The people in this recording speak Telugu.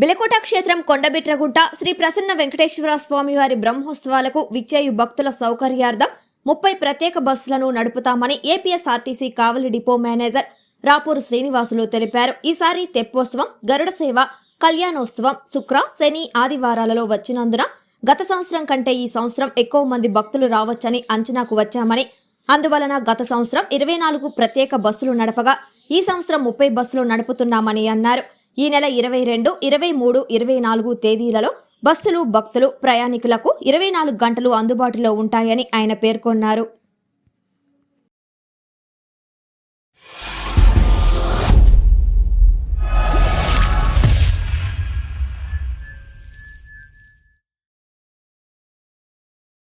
బిలకోట క్షేత్రం కొండబిట్రగుంట శ్రీ ప్రసన్న వెంకటేశ్వర స్వామి వారి బ్రహ్మోత్సవాలకు విచ్చేయు భక్తుల సౌకర్యార్థం ముప్పై ప్రత్యేక బస్సులను నడుపుతామని APSRTC Kavali depot manager Rapuru Srinivasulu తెలిపారు. ఈసారి తెప్పోత్సవం గరుడ సేవ కళ్యాణోత్సవం శుక్ర శని ఆదివారాలలో వచ్చినందున గత సంవత్సరం కంటే ఈ సంవత్సరం ఎక్కువ మంది భక్తులు రావచ్చని అంచనాకు వచ్చామని అందువలన గత సంవత్సరం ఇరవై నాలుగు ప్రత్యేక బస్సులు నడపగా ఈ సంవత్సరం ముప్పై బస్సులు నడుపుతున్నామని అన్నారు. ఈ నెల ఇరవై రెండు ఇరవై మూడు ఇరవై నాలుగు తేదీలలో బస్సులు భక్తులు ప్రయాణికులకు ఇరవై నాలుగు గంటలు అందుబాటులో ఉంటాయని ఆయన పేర్కొన్నారు.